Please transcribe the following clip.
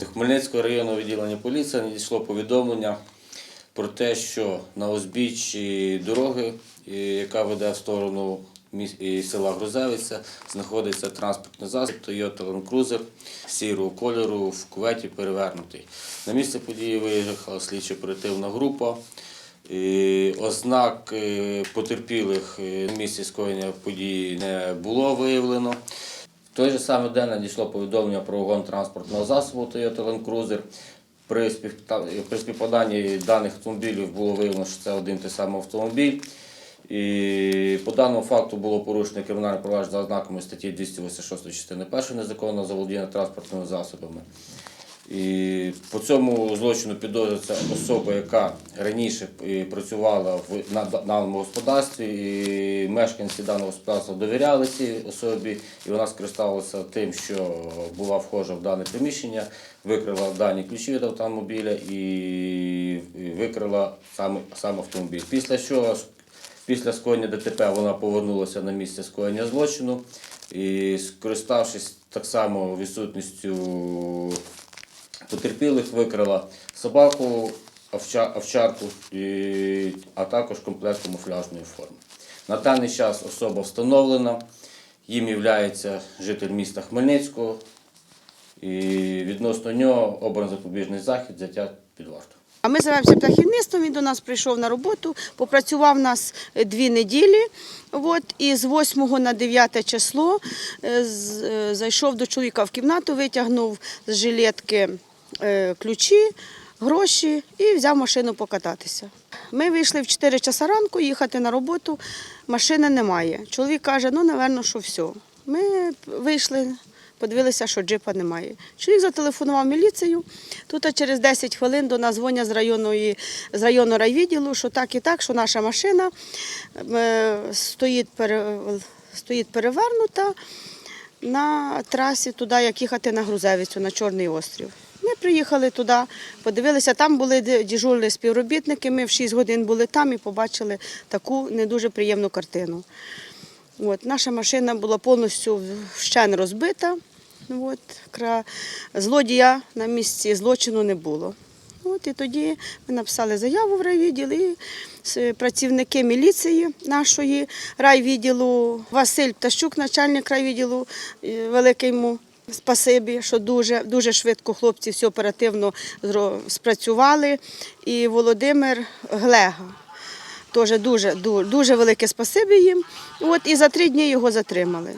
До Хмельницького районного відділення поліції надійшло повідомлення про те, що на узбіччі дороги, е, яка веде в сторону е, села Грузевиця, знаходиться транспортний засіб Toyota Land Cruiser сірого кольору в куветі перевернутий. На місце події виїхала слідчо-оперативна група. Е, Ознак потерпілих на місці скоєння події не було виявлено. Той же самий день надійшло повідомлення про вогон транспортного засобу Toyota Land Cruiser. При, при співпаданні даних автомобілів було виявлено, що це один той самий автомобіль. І по даному факту було порушено кримінальне провадження за ознаками статті 286 частини 1 незаконного заволодіння транспортними засобами. І по цьому злочину підозрюється особа, яка раніше працювала в на даному господарстві, і мешканці даного господарства довіряли цій особі, і вона скористалася тим, що була вхожа в дане приміщення, викрила дані ключі від автомобіля і викрила сам, сам автомобіль. Після чого Після скоєння ДТП вона повернулася на місце скоєння злочину і, скориставшись так само відсутністю потерпілих, викрила собаку, овчарку, а також комплект камуфляжної форми. На даний час особа встановлена, їм є житель міста Хмельницького, і відносно нього обран запобіжний захід взяття під варту. А ми займаємося птахівництвом. Він до нас прийшов на роботу, попрацював нас е, дві неділі. От, і з 8 на 9 число е, е, зайшов до чоловіка в кімнату, витягнув з жилетки ключі, гроші і взяв машину покататися. Ми вийшли в 4 часа ранку їхати на роботу, машини немає. Чоловік каже, ну, напевно, що все. Ми вийшли, подивилися, що джипа немає. Чоловік зателефонував міліцію. Тут через 10 хвилин до нас дзвонять з районної з районного райвідділу, що так і так, що наша машина е, стоїть, стоїть перевернута на трасі туди, як їхати на Грузевицю, на Чорний острів. Приїхали туди, подивилися, там були де- дежурні співробітники. Ми в 6 годин були там і побачили таку не дуже приємну картину. От, наша машина була повністю вщен розбита. От. Злодія на місці злочину не було. От, і тоді ми написали заяву в райвідділ і працівники міліції нашої райвідділу, Василь Птащук, начальник райвідділу, е, велике йому спасибі, що дуже, дуже швидко хлопці все оперативно спрацювали. І Володимир Глега. Теж дуже, дуже велике спасибі їм. От, і за три дні його затримали.